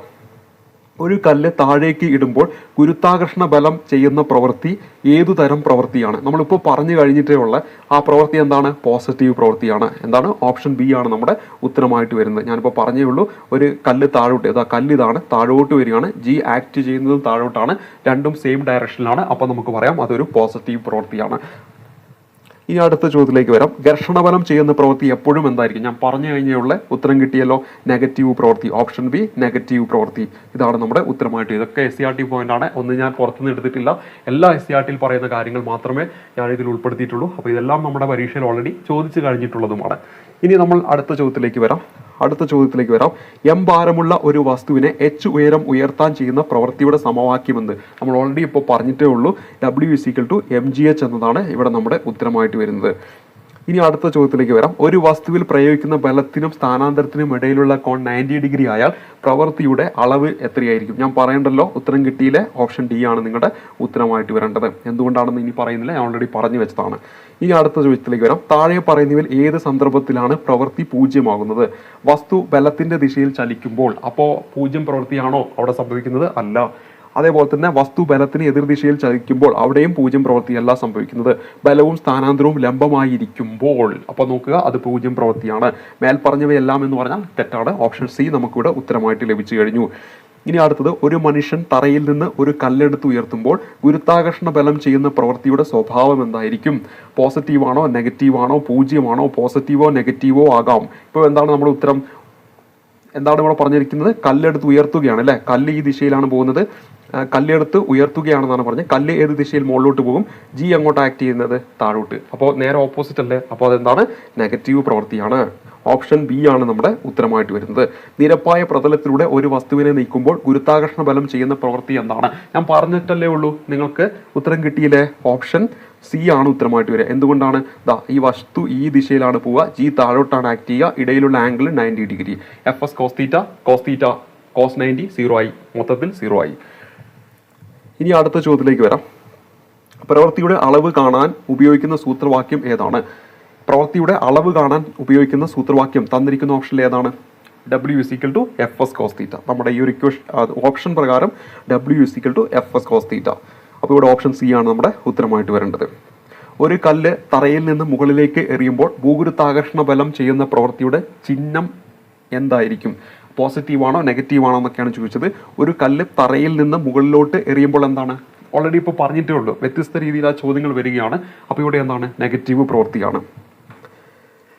ഒരു കല്ല് താഴേക്ക് ഇടുമ്പോൾ ഗുരുത്വാകർഷണ ബലം ചെയ്യുന്ന പ്രവൃത്തി ഏതു തരം പ്രവൃത്തിയാണ്? നമ്മളിപ്പോൾ പറഞ്ഞു കഴിഞ്ഞിട്ടേ ഉള്ള. ആ പ്രവൃത്തി എന്താണ്? പോസിറ്റീവ് പ്രവൃത്തിയാണ്. എന്താണ്? ഓപ്ഷൻ ബി ആണ് നമ്മുടെ ഉത്തരമായിട്ട് വരുന്നത്. ഞാനിപ്പോൾ പറഞ്ഞേ ഉള്ളൂ ഒരു കല്ല് താഴോട്ട് ഇതാ കല്ല് ഇതാണ് താഴോട്ട് വരികയാണ്. ജി ആക്ട് ചെയ്യുന്നതും താഴോട്ടാണ്. രണ്ടും സെയിം ഡയറക്ഷനിലാണ് അപ്പോൾ നമുക്ക് പറയാം അതൊരു പോസിറ്റീവ് പ്രവൃത്തിയാണ്. ഇനി അടുത്ത ചോദ്യത്തിലേക്ക് വരാം. ഘർഷണബലം ചെയ്യുന്ന പ്രവൃത്തി എപ്പോഴും എന്തായിരിക്കും? ഞാൻ പറഞ്ഞു കഴിഞ്ഞുള്ള ഉത്തരം കിട്ടിയല്ലോ. നെഗറ്റീവ് പ്രവൃത്തി ഓപ്ഷൻ ബി നെഗറ്റീവ് പ്രവൃത്തി. ഇതാണ് നമ്മുടെ ഉത്തരമായിട്ട് ഇതൊക്കെ S C R T point ആണ്. ഒന്ന് ഞാൻ പുറത്തുനിന്ന് എടുത്തിട്ടില്ല. എല്ലാ എസ് സി ആർ ടിയിൽ പറയുന്ന കാര്യങ്ങൾ മാത്രമേ ഞാൻ ഇതിൽ ഉൾപ്പെടുത്തിയിട്ടുള്ളൂ. അപ്പോൾ ഇതെല്ലാം നമ്മുടെ പരീക്ഷയിൽ ഓൾറെഡി ചോദിച്ചു കഴിഞ്ഞിട്ടുള്ളതുമാണ്. ഇനി നമ്മൾ അടുത്ത ചോദ്യത്തിലേക്ക് വരാം. അടുത്ത ചോദ്യത്തിലേക്ക് വരാം. എം ഭാരമുള്ള ഒരു വസ്തുവിനെ എച്ച് ഉയരം ഉയർത്താൻ ചെയ്യുന്ന പ്രവൃത്തിയുടെ സമവാക്യമെന്ന്. നമ്മൾ ഓൾറെഡി ഇപ്പോൾ പറഞ്ഞിട്ടേ ഉള്ളൂ. W is equal to M G H എന്നതാണ് ഇവിടെ നമ്മുടെ ഉത്തരമായിട്ട് വരുന്നത്. ഇനി അടുത്ത ചോദ്യത്തിലേക്ക് വരാം. ഒരു വസ്തുവിൽ പ്രയോഗിക്കുന്ന ബലത്തിനും സ്ഥാനാന്തരത്തിനും ഇടയിലുള്ള കോൺ നയന്റി ഡിഗ്രി ആയാൽ പ്രവൃത്തിയുടെ അളവ് എത്രയായിരിക്കും? ഞാൻ പറയണ്ടല്ലോ ഉത്തരം കിട്ടിയില്ലേ? ഓപ്ഷൻ ഡി ആണ് നിങ്ങളുടെ ഉത്തരമായിട്ട് വരേണ്ടത്. എന്തുകൊണ്ടാണെന്ന് ഇനി പറയുന്നില്ല ഞാൻ ഓൾറെഡി പറഞ്ഞു വെച്ചതാണ്. ഇനി അടുത്ത ചോദ്യത്തിലേക്ക് വരാം. താഴെ പറയുന്നവയിൽ ഏത് സന്ദർഭത്തിലാണ് പ്രവൃത്തി പൂജ്യമാകുന്നത്? വസ്തു ബലത്തിന്റെ ദിശയിൽ ചലിക്കുമ്പോൾ അപ്പോൾ പൂജ്യം പ്രവൃത്തിയാണോ അവിടെ സംഭവിക്കുന്നത്? അല്ല. അതേപോലെ തന്നെ വസ്തു ബലത്തിന് എതിർദിശയിൽ ചലിക്കുമ്പോൾ അവിടെയും പൂജ്യം പ്രവൃത്തിയല്ല സംഭവിക്കുന്നത്. ബലവും സ്ഥാനാന്തരവും ലംബമായിരിക്കുമ്പോൾ. അപ്പോൾ നോക്കുക അത് പൂജ്യം പ്രവൃത്തിയാണ്. മേൽ പറഞ്ഞവയെല്ലാം എന്ന് പറഞ്ഞാൽ തെറ്റാണ്. ഓപ്ഷൻ സി നമുക്കിവിടെ ഉത്തരമായിട്ട് ലഭിച്ചു കഴിഞ്ഞു. ഇനി അടുത്തത് ഒരു മനുഷ്യൻ തറയിൽ നിന്ന് ഒരു കല്ലെടുത്ത് ഉയർത്തുമ്പോൾ ഗുരുത്താകർഷണ ബലം ചെയ്യുന്ന പ്രവൃത്തിയുടെ സ്വഭാവം എന്തായിരിക്കും? പോസിറ്റീവാണോ നെഗറ്റീവാണോ പൂജ്യമാണോ പോസിറ്റീവോ നെഗറ്റീവോ ആകാം. ഇപ്പോൾ എന്താണ് നമ്മുടെ ഉത്തരം? എന്താണ് ഇവിടെ പറഞ്ഞിരിക്കുന്നത്? കല്ലെടുത്ത് ഉയർത്തുകയാണ് അല്ലെ? കല്ല് ഈ ദിശയിലാണ് പോകുന്നത്. കല്ലെടുത്ത് ഉയർത്തുകയാണെന്നാണ് പറഞ്ഞത്. കല്ല് ഏത് ദിശയിൽ മുകളിലോട്ട് പോകും? ജി അങ്ങോട്ട് ആക്ട് ചെയ്യുന്നത് താഴോട്ട്. അപ്പോൾ നേരെ ഓപ്പോസിറ്റ് അല്ലേ? അപ്പോൾ അതെന്താണ്? നെഗറ്റീവ് പ്രവൃത്തിയാണ് ഓപ്ഷൻ ബി ആണ് നമ്മുടെ ഉത്തരമായിട്ട് വരുന്നത്. നിരപ്പായ പ്രതലത്തിലൂടെ ഒരു വസ്തുവിനെ നീക്കുമ്പോൾ ഗുരുത്വാകർഷണ ബലം ചെയ്യുന്ന പ്രവൃത്തി എന്താണ്? ഞാൻ പറഞ്ഞിട്ടല്ലേ ഉള്ളൂ. നിങ്ങൾക്ക് ഉത്തരം കിട്ടിയില്ലേ? ഓപ്ഷൻ സി ആണ് ഉത്തരമായിട്ട് വരിക. എന്തുകൊണ്ടാണ്? ദാ ഈ വസ്തു ഈ ദിശയിലാണ് പോവുക. ജി താഴോട്ടാണ് ആക്ട് ചെയ്യുക. ഇടയിലുള്ള angle ninety degree F S cos theta cos theta cos ninety zero ആയി മൊത്തത്തിൽ സീറോ ആയി ഇനി അടുത്ത ചോദ്യത്തിലേക്ക് വരാം. പ്രവൃത്തിയുടെ അളവ് കാണാൻ ഉപയോഗിക്കുന്ന സൂത്രവാക്യം ഏതാണ്? പ്രവൃത്തിയുടെ അളവ് കാണാൻ ഉപയോഗിക്കുന്ന സൂത്രവാക്യം തന്നിരിക്കുന്ന ഓപ്ഷനിൽ ഏതാണ്? W is equal to F S cos theta നമ്മുടെ ഈ ഒരു ഇക്വേഷൻ ഓപ്ഷൻ പ്രകാരം W is equal to F S cos theta അപ്പോൾ ഇവിടെ ഓപ്ഷൻ സി ആണ് നമ്മുടെ ഉത്തരമായിട്ട് വരേണ്ടത്. ഒരു കല്ല് തറയിൽ നിന്ന് മുകളിലേക്ക് എറിയുമ്പോൾ ഭൂഗുരുത്താകർഷണ ബലം ചെയ്യുന്ന പ്രവൃത്തിയുടെ ചിഹ്നം എന്തായിരിക്കും? പോസിറ്റീവ് നെഗറ്റീവാണോ എന്നൊക്കെയാണ് ചോദിച്ചത്. ഒരു കല്ല് തറയിൽ നിന്ന് മുകളിലോട്ട് എറിയുമ്പോൾ എന്താണ്? ഓൾറെഡി ഇപ്പോൾ പറഞ്ഞിട്ടേ ഉള്ളൂ. വ്യത്യസ്ത രീതിയിൽ ആ ചോദ്യങ്ങൾ വരികയാണ്. അപ്പോൾ ഇവിടെ എന്താണ്? നെഗറ്റീവ് പ്രവൃത്തിയാണ്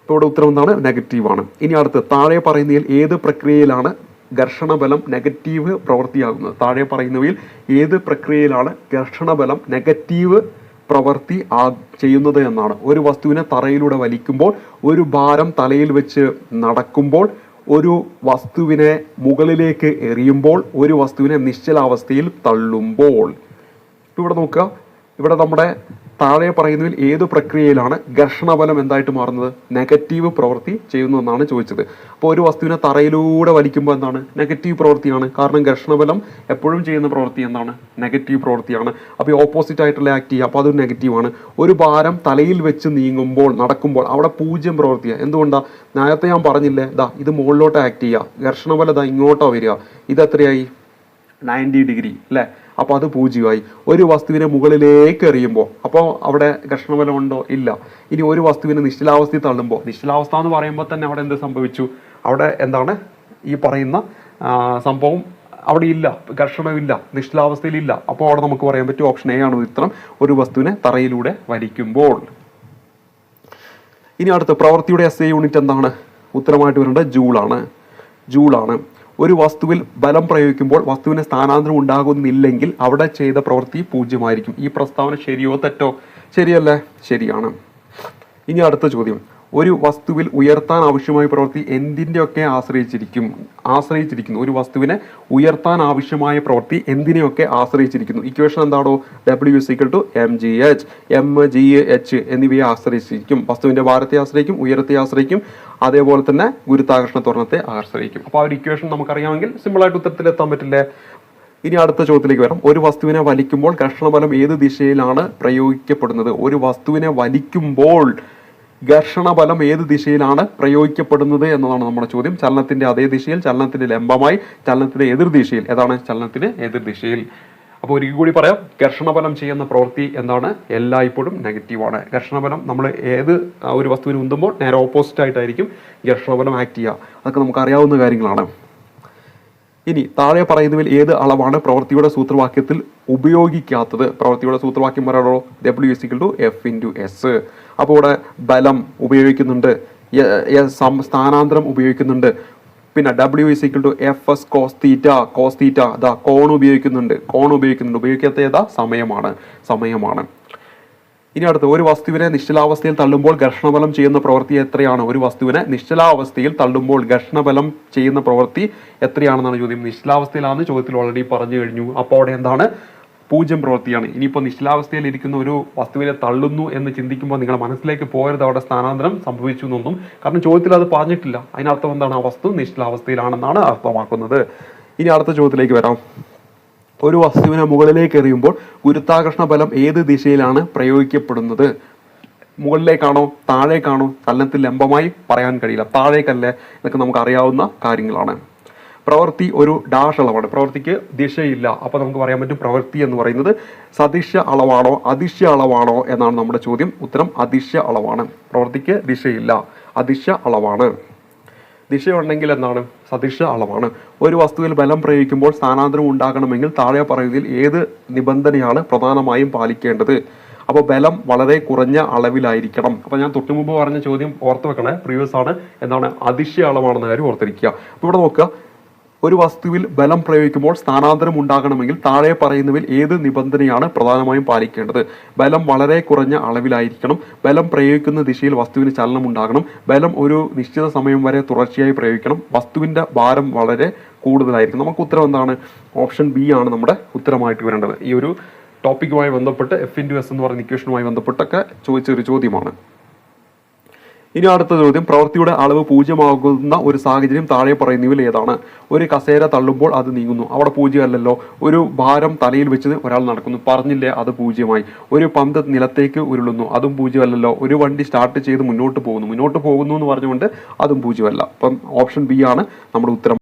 ഇപ്പോൾ ഇവിടെ ഉത്തരം എന്താണ്? നെഗറ്റീവ് ആണ്. ഇനി അടുത്ത് താഴെ പറയുന്നതിൽ ഏത് പ്രക്രിയയിലാണ് ഘർഷണബലം നെഗറ്റീവ് പ്രവൃത്തിയാകുന്നത് താഴെ പറയുന്നവയിൽ ഏത് പ്രക്രിയയിലാണ് ഘർഷണബലം നെഗറ്റീവ് പ്രവൃത്തി ആ ചെയ്യുന്നത് എന്നാണ്. ഒരു വസ്തുവിനെ തറയിലൂടെ വലിക്കുമ്പോൾ ഒരു ഭാരം തലയിൽ വെച്ച് നടക്കുമ്പോൾ ഒരു വസ്തുവിനെ മുകളിലേക്ക് എറിയുമ്പോൾ ഒരു വസ്തുവിനെ നിശ്ചലാവസ്ഥയിൽ തള്ളുമ്പോൾ. ഇപ്പോൾ ഇവിടെ നോക്കുക. ഇവിടെ നമ്മുടെ താഴെ പറയുന്നതിൽ ഏത് പ്രക്രിയയിലാണ് ഘർഷണബലം എന്തായിട്ട് മാറുന്നത്? നെഗറ്റീവ് പ്രവൃത്തി ചെയ്യുന്നു എന്നാണ് ചോദിച്ചത്. അപ്പോൾ ഒരു വസ്തുവിനെ തറയിലൂടെ വലിക്കുമ്പോൾ എന്താണ്? നെഗറ്റീവ് പ്രവൃത്തിയാണ്. കാരണം ഘർഷണബലം എപ്പോഴും ചെയ്യുന്ന പ്രവൃത്തി എന്താണ്? നെഗറ്റീവ് പ്രവൃത്തിയാണ്. അപ്പോൾ ഈ ഓപ്പോസിറ്റ് ആയിട്ടുള്ള ആക്ട് ചെയ്യുക. അപ്പോൾ അതൊരു നെഗറ്റീവാണ് ഒരു ഭാരം തലയിൽ വെച്ച് നീങ്ങുമ്പോൾ നടക്കുമ്പോൾ അവിടെ പൂജ്യം പ്രവൃത്തിയാണ്. എന്തുകൊണ്ടാണ് നേരത്തെ ഞാൻ പറഞ്ഞില്ലേ ദാ ഇത് മുകളിലോട്ട് ആക്ട് ചെയ്യുക. ഘർഷണബലം ദാ ഇങ്ങോട്ടോ വരിക. ഇത് എത്രയായി നയന്റി ഡിഗ്രി അല്ലേ? അപ്പോൾ അത് പൂജ്യമായി. ഒരു വസ്തുവിനെ മുകളിലേക്ക് എറിയുമ്പോൾ അപ്പോൾ അവിടെ ഘർഷണബലം ഉണ്ടോ ഇല്ല. ഇനി ഒരു വസ്തുവിനെ നിശ്ചലാവസ്ഥയിൽ തള്ളുമ്പോൾ നിശ്ചലാവസ്ഥ എന്ന് പറയുമ്പോൾ തന്നെ അവിടെ എന്ത് സംഭവിച്ചു? അവിടെ എന്താണ്? ഈ പറയുന്ന സംഭവം അവിടെ ഇല്ല. ഘർഷണമില്ല നിശ്ചലാവസ്ഥയിലില്ല അപ്പോൾ അവിടെ നമുക്ക് പറയാൻ പറ്റും ഓപ്ഷൻ എ ആണ് ഉത്തരം. ഒരു വസ്തുവിനെ തറയിലൂടെ വലിക്കുമ്പോൾ. ഇനി അടുത്ത പ്രവൃത്തിയുടെ എസ് യൂണിറ്റ് എന്താണ്? ഉത്തരമായിട്ട് വരേണ്ടത് ജൂളാണ് ജൂളാണ് ഒരു വസ്തുവിൽ ബലം പ്രയോഗിക്കുമ്പോൾ വസ്തുവിന് സ്ഥാനാന്തരം ഉണ്ടാകുന്നില്ലെങ്കിൽ അവിടെ ചെയ്ത പ്രവൃത്തി പൂജ്യമായിരിക്കും. ഈ പ്രസ്താവന ശരിയോ തെറ്റോ? ശരിയല്ലേ? ശരിയാണ്. ഇനി അടുത്ത ചോദ്യം. ഒരു വസ്തുവിൽ ഉയർത്താൻ ആവശ്യമായ പ്രവൃത്തി എന്തിന്റെയൊക്കെ ആശ്രയിച്ചിരിക്കും? ആശ്രയിച്ചിരിക്കുന്നു. ഒരു വസ്തുവിനെ ഉയർത്താൻ ആവശ്യമായ പ്രവൃത്തി എന്തിനെയൊക്കെ ആശ്രയിച്ചിരിക്കുന്നു? ഇക്വേഷൻ എന്താണോ W is equal to M G H M G H എന്നിവയെ ആശ്രയിച്ചിരിക്കും. വസ്തുവിന്റെ ഭാരത്തെ ആശ്രയിക്കും ഉയരത്തെ ആശ്രയിക്കും അതേപോലെ തന്നെ ഗുരുത്താകർഷണ ത്വരണത്തെ ആശ്രയിക്കും. അപ്പോൾ ആ ഒരു ഇക്വേഷൻ നമുക്കറിയാമെങ്കിൽ സിമ്പിളായിട്ട് ഉത്തരത്തിലെത്താൻ പറ്റില്ലേ? ഇനി അടുത്ത ചോദ്യത്തിലേക്ക് വരാം. ഒരു വസ്തുവിനെ വലിക്കുമ്പോൾ കർഷണബലം ഏത് ദിശയിലാണ് പ്രയോഗിക്കപ്പെടുന്നത്? ഒരു വസ്തുവിനെ വലിക്കുമ്പോൾ ഘർഷണ ബലം ഏത് ദിശയിലാണ് പ്രയോഗിക്കപ്പെടുന്നത് എന്നതാണ് നമ്മുടെ ചോദ്യം. ചലനത്തിന്റെ അതേ ദിശയിൽ ചലനത്തിന്റെ ലംബമായി ചലനത്തിന്റെ എതിർ ദിശയിൽ. ഏതാണ്? ചലനത്തിന് എതിർ ദിശയിൽ. അപ്പോൾ ഒരിക്കൽ കൂടി പറയാം ഘർഷണബലം ചെയ്യുന്ന പ്രവൃത്തി എന്താണ്? എല്ലായ്പ്പോഴും നെഗറ്റീവാണ് ഘർഷണബലം നമ്മൾ ഏത് ഒരു വസ്തുവിന് ഉന്തുമ്പോൾ നേരെ ഓപ്പോസിറ്റ് ആയിട്ടായിരിക്കും ഘർഷണബലം ആക്ട് ചെയ്യുക. അതൊക്കെ നമുക്ക് അറിയാവുന്ന കാര്യങ്ങളാണ്. ഇനി താഴെ പറയുന്നതിൽ ഏത് അളവാണ് പ്രവൃത്തിയുടെ സൂത്രവാക്യത്തിൽ ഉപയോഗിക്കാത്തത്? പ്രവൃത്തിയുടെ സൂത്രവാക്യം പറയാണോ? W is equal to F into S അപ്പോൾ ഇവിടെ ബലം ഉപയോഗിക്കുന്നുണ്ട് സ്ഥാനാന്തരം ഉപയോഗിക്കുന്നുണ്ട്. പിന്നെ W is equal to F S cos theta cos theta അതാ കോൺ ഉപയോഗിക്കുന്നുണ്ട്. കോൺ ഉപയോഗിക്കുന്നുണ്ട്. ഉപയോഗിക്കാത്ത ഏതാ? സമയമാണ്. സമയമാണ്. ഇനി അടുത്ത ഒരു വസ്തുവിനെ നിശ്ചലാവസ്ഥയിൽ തള്ളുമ്പോൾ ഘർഷണബലം ചെയ്യുന്ന പ്രവൃത്തി എത്രയാണ്? ഒരു വസ്തുവിനെ നിശ്ചലാവസ്ഥയിൽ തള്ളുമ്പോൾ ഘർഷണബലം ചെയ്യുന്ന പ്രവൃത്തി എത്രയാണെന്നാണ് ചോദ്യം. നിശ്ചലാവസ്ഥയിലാണ് ചോദ്യത്തിൽ ഓൾറെഡി പറഞ്ഞു കഴിഞ്ഞു. അപ്പോൾ അവിടെ എന്താണ്? പൂജ്യം പ്രവൃത്തിയാണ്. ഇനിയിപ്പോൾ നിശ്ചലാവസ്ഥയിൽ ഇരിക്കുന്ന ഒരു വസ്തുവിനെ തള്ളുന്നു എന്ന് ചിന്തിക്കുമ്പോൾ നിങ്ങളുടെ മനസ്സിലേക്ക് പോയത് അവിടെ സ്ഥാനാന്തരം സംഭവിച്ചു എന്നൊന്നും കാരണം ചോദ്യത്തിൽ അത് പറഞ്ഞിട്ടില്ല. അതിനർത്ഥം എന്താണ്? ആ വസ്തു നിശ്ചലാവസ്ഥയിലാണെന്നാണ് അർത്ഥമാക്കുന്നത്. ഇനി അടുത്ത ചോദ്യത്തിലേക്ക് വരാം. ഒരു വസ്തുവിനെ മുകളിലേക്ക് എറിയുമ്പോൾ ഗുരുത്വാകർഷണ ബലം ഏത് ദിശയിലാണ് പ്രയോഗിക്കപ്പെടുന്നത്? മുകളിലേക്കാണോ താഴേക്കാണോ തലത്തിൽ ലംബമായി പറയാൻ കഴിയില്ല. താഴേക്കല്ലേ ഇതൊക്കെ നമുക്ക് അറിയാവുന്ന കാര്യങ്ങളാണ്. പ്രവൃത്തി ഒരു ഡാഷ് അളവാണ്. പ്രവൃത്തിക്ക് ദിശയില്ല. അപ്പോൾ നമുക്ക് പറയാൻ പറ്റും പ്രവൃത്തി എന്ന് പറയുന്നത് സദിശ അളവാണോ അതിശ്യ അളവാണോ എന്നാണ് നമ്മുടെ ചോദ്യം. ഉത്തരം അതിശ്യ അളവാണ്. പ്രവൃത്തിക്ക് ദിശയില്ല അതിശ്യ അളവാണ്. ദിശയുണ്ടെങ്കിൽ എന്താണ്? സദിശ അളവാണ്. ഒരു വസ്തുവിൽ ബലം പ്രയോഗിക്കുമ്പോൾ സ്ഥാനാന്തരം ഉണ്ടാകണമെങ്കിൽ താഴെ പറയുന്നതിൽ ഏത് നിബന്ധനയാണ് പ്രധാനമായും പാലിക്കേണ്ടത്? അപ്പോൾ ബലം വളരെ കുറഞ്ഞ അളവിലായിരിക്കണം. അപ്പോൾ ഞാൻ തൊട്ടു മുമ്പ് പറഞ്ഞ ചോദ്യം ഓർത്ത് വെക്കണേ പ്രീവിയസ് ആണ്. എന്താണ്? അതിശയ അളവാണെന്ന കാര്യം ഓർത്തിരിക്കുക. അപ്പോൾ ഇവിടെ നോക്കുക. ഒരു വസ്തുവിൽ ബലം പ്രയോഗിക്കുമ്പോൾ സ്ഥാനാന്തരം ഉണ്ടാകണമെങ്കിൽ താഴെ പറയുന്നവയിൽ ഏത് നിബന്ധനയാണ് പ്രധാനമായും പാലിക്കേണ്ടത്? ബലം വളരെ കുറഞ്ഞ അളവിലായിരിക്കണം. ബലം പ്രയോഗിക്കുന്ന ദിശയിൽ വസ്തുവിന് ചലനം ഉണ്ടാകണം ബലം ഒരു നിശ്ചിത സമയം വരെ തുടർച്ചയായി പ്രയോഗിക്കണം. വസ്തുവിന്റെ ഭാരം വളരെ കൂടുതലായിരിക്കും നമുക്ക് ഉത്തരം എന്താണ്? ഓപ്ഷൻ ബി ആണ് നമ്മുടെ ഉത്തരമായിട്ട് വരേണ്ടത്. ഈ ഒരു ടോപ്പിക്കുമായി ബന്ധപ്പെട്ട് എഫ് ഇന്റു എസ് എന്ന് പറയുന്ന ഇക്വേഷനുമായി ബന്ധപ്പെട്ടൊക്കെ ചോദിച്ച ഒരു ചോദ്യമാണ്. ഇനി അടുത്ത ചോദ്യം പ്രവൃത്തിയുടെ അളവ് പൂജ്യമാകുന്ന ഒരു സാഹചര്യം താഴെ പറയുന്നവയിൽ ഏതാണ്? ഒരു കസേര തള്ളുമ്പോൾ അത് നീങ്ങുന്നു. അവിടെ പൂജ്യമല്ലല്ലോ. ഒരു ഭാരം തലയിൽ വെച്ചത് ഒരാൾ നടക്കുന്നു. പറഞ്ഞില്ലേ അത് പൂജ്യമായി. ഒരു പന്ത് നിലത്തേക്ക് ഉരുളുന്നു. അതും പൂജ്യമല്ലല്ലോ. ഒരു വണ്ടി സ്റ്റാർട്ട് ചെയ്ത് മുന്നോട്ട് പോകുന്നു. മുന്നോട്ട് പോകുന്നു എന്ന് പറഞ്ഞുകൊണ്ട് അതും പൂജ്യമല്ല. അപ്പം ഓപ്ഷൻ ബി ആണ്. നമ്മുടെ ഉത്തരം